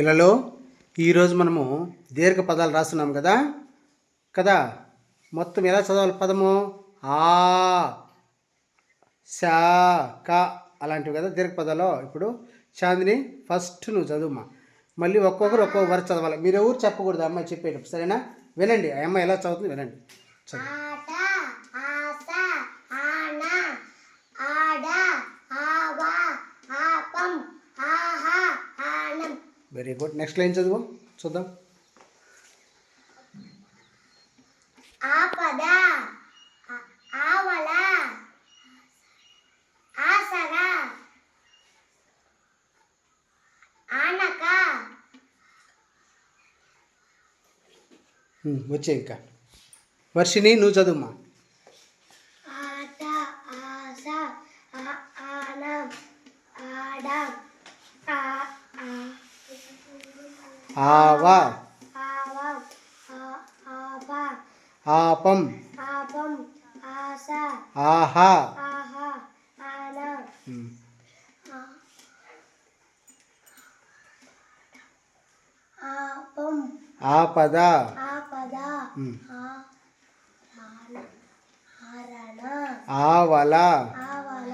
పిల్లలు ఈరోజు మనము దీర్ఘ పదాలు రాస్తున్నాం కదా? కదా? మొత్తం ఎలా చదవాలి పదము? ఆ శా క అలాంటివి కదా దీర్ఘ పదాలు ఇప్పుడు చాందిని ఫస్ట్ నువ్వు చదువుమా. మళ్ళీ ఒక్కొక్కరు ఒక్కొక్క వరకు చదవాలి. మీరు ఎవరు చెప్పకూడదు? అమ్మాయి చెప్పేటప్పుడు. సరేనా? వినండి ఆ అమ్మాయి ఎలా చదువుతుంది? వినండి చదువు ఆట ఆశ ఆన ఆడ ఆవ ఆపం ఆహా ఆనం వెరీ గుడ్ నెక్స్ట్ లైన్ చదువు. చూద్దాం. ఆపద. ఆ- ఆవల. ఆసర. ఆనక. ఉమ్, వచ్చే ఇంకా. వర్షిని నువ్వు చదువుమా ఆవా ఆవం ఆ- ఆవ ఆపం ఆపం ఆశ ఆహా ఆహా ఆన ఉమ్, ఆపం ఆపద ఆపద ఉమ్, ఆ ఆన ఆరణ ఆవల ఆవల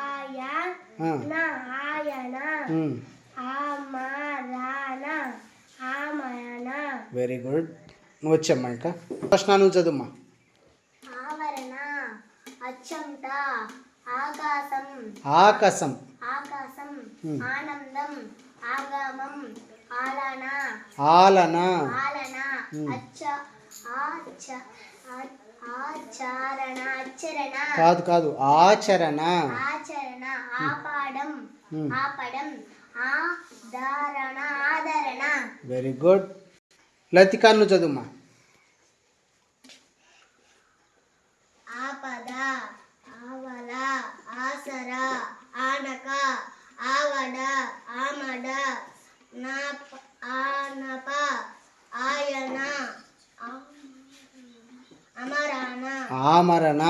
నా ఆయన వెరీ గుడ్. నువ్వు వచ్చమ్మా ఇంకా. ప్రశ్న నువ్వు చదువుమా? ఆవరణ అచ్చంట ఆకాశం. ఆకాశం. ఆకాశం. ఆనందం ఆగమం ఆలన. ఆలన. ఆలన. అచ్చ ఆచ కాదు కాదు ఆచరణ. ఆచరణ ఆపాడం. ఆపడం ఆదరణ. వెరీ గుడ్ లతిక నువ్వు చదువుమా ఆపద ఆవల ఆసర ఆనక ఆవడ ఆమడ నాప ఆనప ఆయన ఆ- అమరాన ఆమరణ.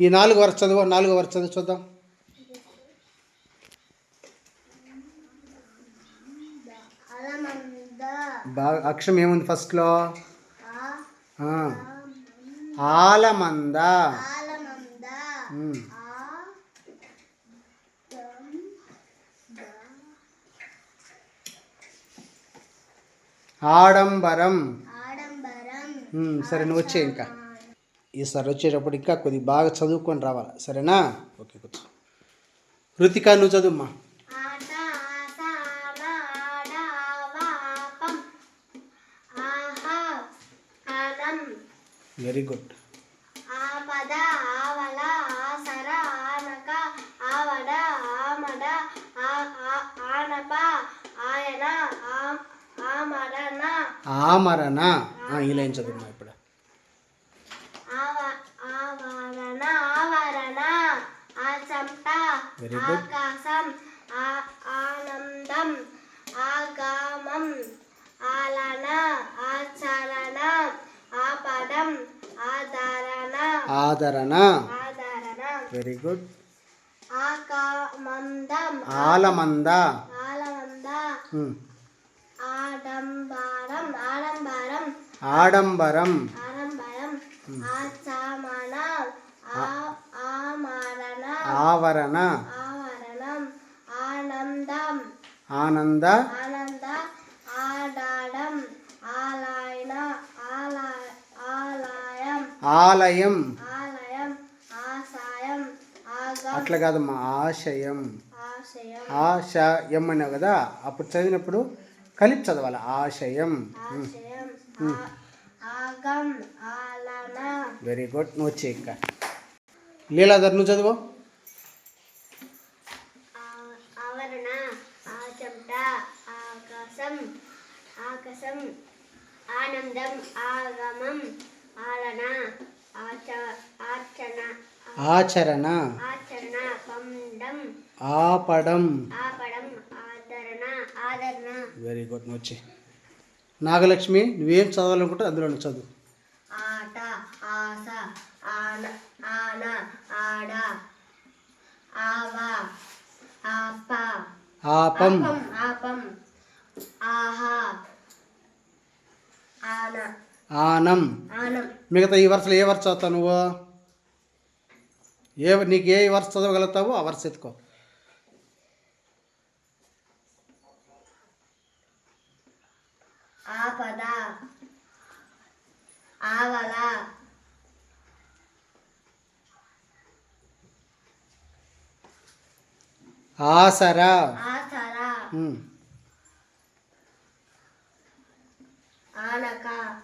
ఈ నాలుగు వరకు చదువు నాలుగు వరకు చదువు చూద్దాం. బాగా అక్షరం ఏముంది ఫస్ట్లో. ఆలమంద. ఆడంబరం. సరే నువ్వు వచ్చే ఇంకా. ఈసారి వచ్చేటప్పుడు ఇంకా కొద్దిగా బాగా చదువుకొని రావాలి. సరేనా? ఓకే కూర్చో రుతిక నువ్వు చదువుమ్మా వెరీ గుడ్. ఆపద ఆవల ఆసర ఆనక ఆవడ ఆమడ ఆ- ఆ- ఆనప ఆయన ఆ- ఆమరణ ఆమరణ ఆ, ఈ లైన్ చదువుమ్మా ఇప్పుడు ఆవ ఆవరణ ఆవరణ ఆచంట Very good. ఆకాశం ఆ- ఆనందం ఆగామం ఆలన ఆచరణ ఆపదం ఆదరణ ఆదరణ ఆదరణ వెరీ గుడ్ ఆకామందం ఆలమంద ఆలమంద ఉమ్. ఆడంబరం ఆడంబరం ఆడంబరం ఆడంబరం ఆచమన ఆ- ఆమరణ ఆవరణ ఆవరణం ఆనందం ఆనంద. ఆనంద ఆడాడం ఆలయన ఆలయ. ఆలయం. ఆలయం ఆశయం అట్లా కాదమ్మా ఆశయం. ఆశయం. ఆశయం అన్నావు కదా అప్పుడు చదివినప్పుడు కలిపి చదవాలి ఆశయం. వెరీ గుడ్ నువ్వు వచ్చే ఇంకా లీలాధర్ నువ్వు చదువు. ఆకాశం ఆనందం ఆగమం ఆలన ఆచ ఆచన ఆచరణ ఆచరణ పండం ఆపడం. ఆపడం ఆదరణ ఆదరణ. వెరీ గుడ్ వచ్చి నాగలక్ష్మి నువ్వేం చదవాలనుకుంటే అందులో చదువు. ఆట ఆశ ఆన ఆన ఆడ ఆవా ఆపం. ఆపం ఆపం. ఆహా. ఆన. మిగతా ఈ వరుసలో ఏ వరుస చదువుతావు నువ్వు? ఏ నీకు ఏ వరుస చదవగలుగుతావో ఆ వరుస ఎత్తుకో. ఆపద. ఆవల. ఆసరా. ఆసర.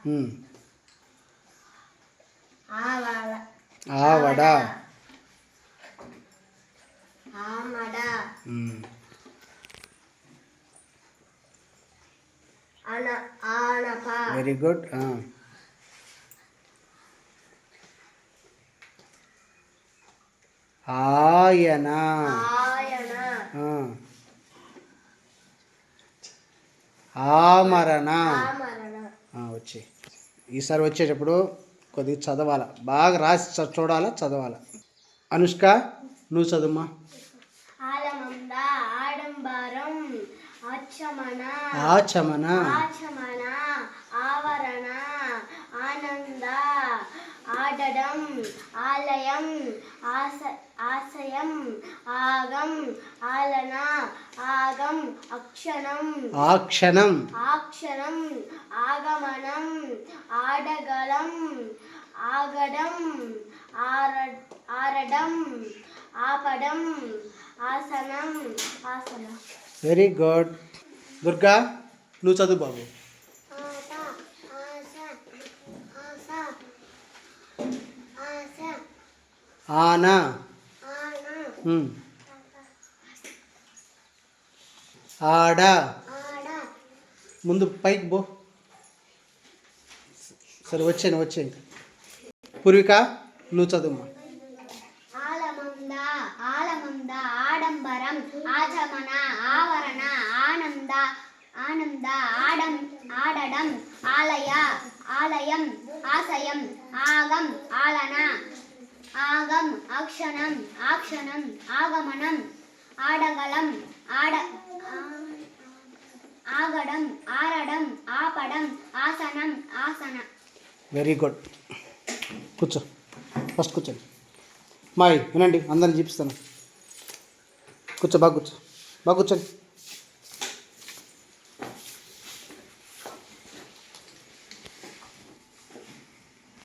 ம். ஆவடா. ஆமடா. ம். Very good. ஆ. ஆயனா. ஆமரணா వచ్చి. ఈసారి వచ్చేటప్పుడు కొద్దిగా చదవాలా. బాగా రాసి చూడాలా చదవాలా. అనుష్క నువ్వు చదువుమా? ఆలమంద ఆడంబరం అచ్చమన ఆచమన. ఆచమన ఆవరణ ఆనంద ఆడడం ఆలయం ఆశ ఆశయం ఆగం ఆలన ఆగం అక్షణం. ఆ క్షణం. ఆక్షరం ఆగమనం ఆడగలం ఆగడం ఆర ఆరడం ఆపడం ఆసనం ఆసనం. వెరీ గుడ్ దుర్గా నువ్వు చదువు బాబు ఆట ఆశ ఆశ ఆశ ఆనా. ఆడ. ముందు పైకి పో. సరే వచ్చాను వచ్చాను పూర్విక నువ్వు చదువుమా ఆలమంద ఆలమంద ఆడంబరం ఆచమన ఆవరణ ఆనంద ఆనంద ఆడం ఆడడం ఆలయ ఆలయం ఆశయం ఆగం ఆలన ఆగం అక్షణం ఆక్షణం ఆగమనం ఆడగలం ఆడ ఆగడం ఆరడం ఆపడం ఆసనం ఆసన. వెరీ గుడ్ కూర్చో. ఫస్ట్ కూర్చోండి. మాయ్ వినండి అందరిని చూపిస్తాను. కూర్చో బాగా కూర్చో. బాగా కూర్చోండి.